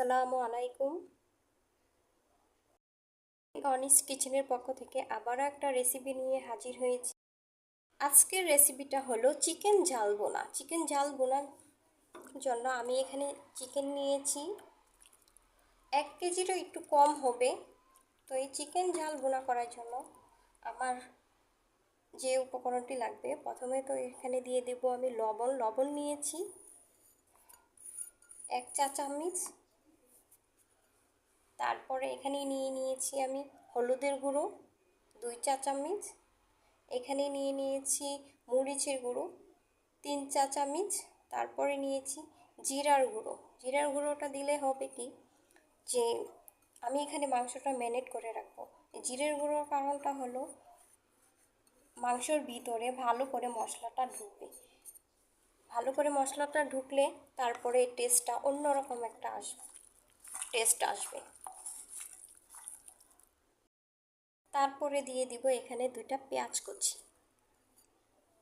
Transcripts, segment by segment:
আসসালামু আলাইকুম। অনিস কিচেনের পক্ষ থেকে আবারও একটা রেসিপি নিয়ে হাজির হয়েছি। আজকের রেসিপিটা হলো চিকেন ঝাল বোনা চিকেন ঝাল বোনার জন্য আমি এখানে চিকেন নিয়েছি। এক কেজিরও একটু কম হবে। তো এই চিকেন ঝাল বোনা করার জন্য আমার যে উপকরণটি লাগবে, প্রথমে তো এখানে দিয়ে দেব আমি লবণ। লবণ নিয়েছি। এক চা চামচ তারপরে এখানে নিয়ে নিয়েছি আমি হলুদের গুঁড়ো, দুই চা চামচ। এখানে নিয়ে নিয়েছি মরিচের গুঁড়ো, তিন চা চামচ। তারপরে নিয়েছি জিরার গুঁড়ো। জিরার গুঁড়োটা দিলে হবে কি যে আমি এখানে মাংসটা ম্যানেট করে রাখব। জিরের গুঁড়োর কারণটা হলো মাংসর ভিতরে ভালো করে মশলাটা ঢুকবে। ভালো করে মশলাটা ঢুকলে তারপরে টেস্টটা অন্যরকম একটা আসবে টেস্ট আসবে। তারপরে দিয়ে দিব এখানে দুইটা পেঁয়াজ কুচি।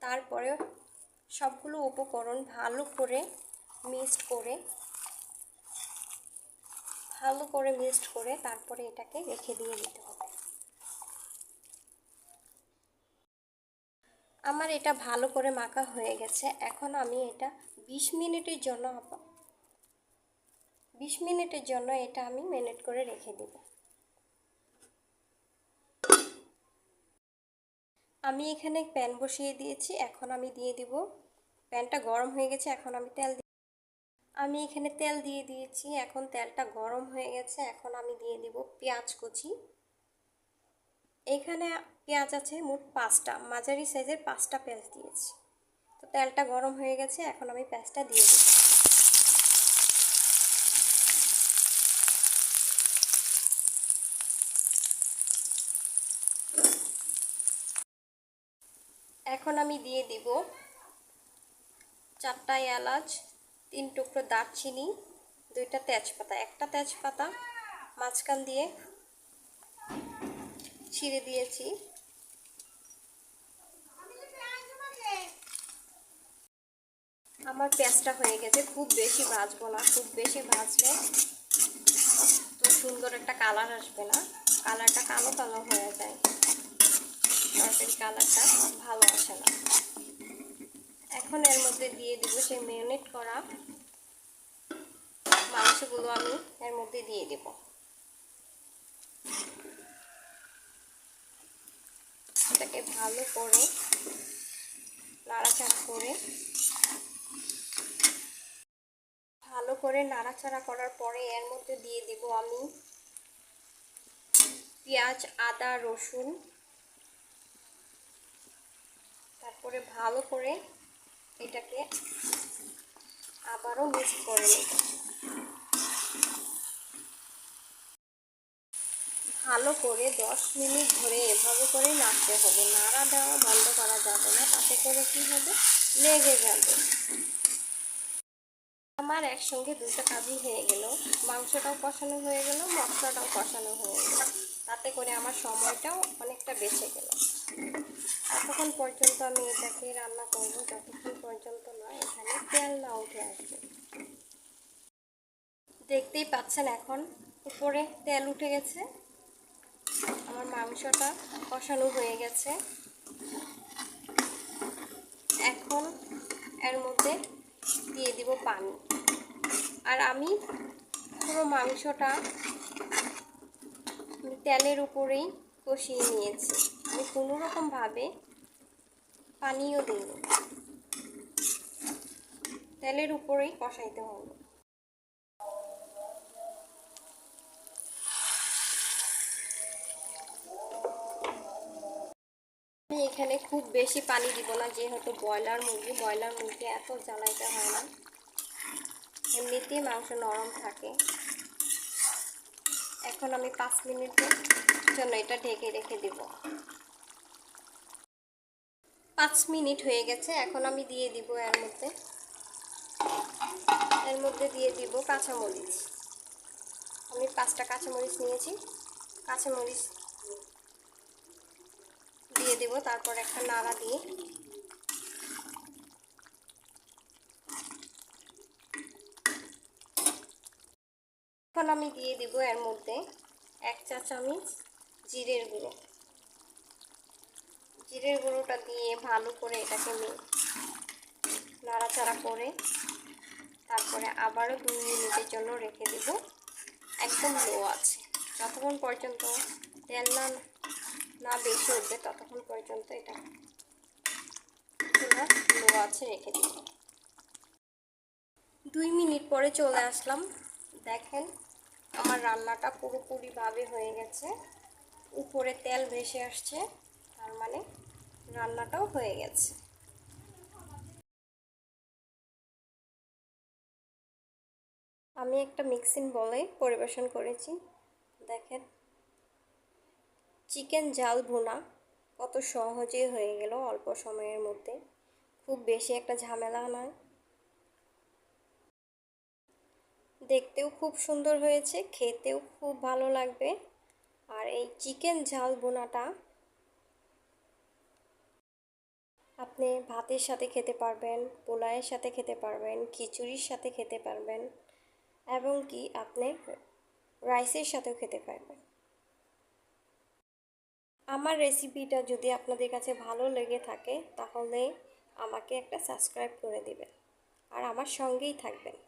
তারপরে সবগুলো উপকরণ ভালো করে মিক্সড করে, ভালো করে মিক্সড করে তারপরে এটাকে রেখে দিয়ে দিতে হবে। আমার এটা ভালো করে মাখা হয়ে গেছে। এখন আমি এটা বিশ মিনিটের জন্য বিশ মিনিটের জন্য এটা আমি ম্যানেট করে রেখে দেব। আমি এখানে প্যান বসিয়ে দিয়েছি, এখন আমি দিয়ে দিব। প্যানটা গরম হয়ে গেছে, এখন আমি তেল আমি এখানে তেল দিয়ে দিয়েছি, এখন তেলটা গরম হয়ে গেছে, এখন আমি দিয়ে দিব পেঁয়াজ কুচি। এখানে পেঁয়াজ আছে মোট পাঁচটা, মাঝারি সাইজের পাঁচটা পেঁয়াজ দিয়েছি। তো তেলটা গরম হয়ে গেছে, এখন আমি পেঁয়াজটা দিয়ে দিই এখন আমি দিয়ে দিব চারটা এলাচ, তিন টুকরো দারচিনি, দুইটা তেজপাতা, একটা তেজপাতা মাঝখান দিয়ে ছিঁড়ে দিয়েছি। আমার পেঁয়াজটা হয়ে গেছে, খুব বেশি ভাজবো না, খুব বেশি ভাজলে তো সুন্দর একটা কালার আসবে না। কালারটা কালো কালো হয়ে যায়। তরকারি কালারটা ভালো আসে না। এখন এর মধ্যে দিয়ে দিব সেই মেয়নেট করা মাংসগুলো আমি এর মধ্যে দিয়ে দেবো। এটাকে ভালো করে নাড়াচাড়া করে ভালো করে নাড়াচাড়া করার পরে এর মধ্যে দিয়ে দিব আমি পেঁয়াজ, আদা, রসুন তারপরে ভালো করে এটাকে আবারও মিক্স করে নেব ভালো করে দশ মিনিট ধরে এভাবে করে নাড়তে হবে। নাড়া দেওয়া বন্ধ করা যাবে না, তাতে করে কী হবে? লেগে যাবে। আমার একসঙ্গে দুটো কাজই হয়ে গেল। মাংসটাও কষানো হয়ে গেল, মশলাটাও কষানো হয়ে গেল। তাতে করে আমার সময়টাও অনেকটা বেঁচে গেল। এতক্ষণ পর্যন্ত আমি এটাকে রান্না করব যতক্ষণ পর্যন্ত নয় এখানে তেল না উঠে আসবে। দেখতেই পাচ্ছেন এখন উপরে তেল উঠে গেছে। আমার মাংসটা কষানো হয়ে গেছে। এখন এর মধ্যে দিয়ে দিব পানি। আর আমি পুরো মাংসটা তেলের উপরেই কষিয়ে নিয়েছি। আমি কোনো রকমভাবে পানিও দিইনি তেলের উপরেই কষাইতে হবে। আমি এখানে খুব বেশি পানি দিব না, যেহেতু ব্রয়লার মুরগি ব্রয়লার মুরগি এত জ্বালাইতে হয় না। এমনিতেই মাংস নরম থাকে। এখন আমি পাঁচ মিনিটের জন্য এটা ঢেকে রেখে দিব। পাঁচ মিনিট হয়ে গেছে, এখন আমি দিয়ে দিব এর মধ্যে। এর মধ্যে দিয়ে দিব কাঁচামরিচ। আমি পাঁচটা কাঁচামরিচ নিয়েছি। কাঁচামরিচ দিয়ে দেব, তারপর একটা নাড়া দিয়ে। এখন আমি দিয়ে দিব এর মধ্যে এক চা চামচ জিরের গুঁড়ো। জিরের গুঁড়োটা দিয়ে ভালো করে এটাকে নাড়াচাড়া করে তারপরে আবারও দুই মিনিটের জন্য রেখে দিব। একদম লো আছে। যতক্ষণ পর্যন্ত তেল না না বেশি উঠবে ততক্ষণ পর্যন্ত এটা লো আছে রেখে দিব। দুই মিনিট পরে চলে আসলাম। দেখেন আমার রান্নাটা পুরোপুরিভাবে হয়ে গেছে। উপরে তেল ভেসে আসছে। তার মানে রান্নাটাও হয়ে গেছে। আমি একটা মিক্সিং বলে পরিবেশন করেছি। দেখেন চিকেন জাল ভুনা কত সহজে হয়ে গেল অল্প সময়ের মধ্যে। খুব বেশি একটা ঝামেলা নয়। দেখতেও খুব সুন্দর হয়েছে, খেতেও খুব ভালো লাগবে। আর এই চিকেন ঝাল বোনাটা আপনি ভাতের সাথে খেতে পারবেন, পোলাওয়ের সাথে খেতে পারবেন, খিচুড়ির সাথে খেতে পারবেন, এবং কি আপনি রাইসের সাথেও খেতে পারবেন। আমার রেসিপিটা যদি আপনাদের কাছে ভালো লেগে থাকে, তাহলে আমাকে একটা সাবস্ক্রাইব করে দিবেন। আর আমার সঙ্গেই থাকবেন।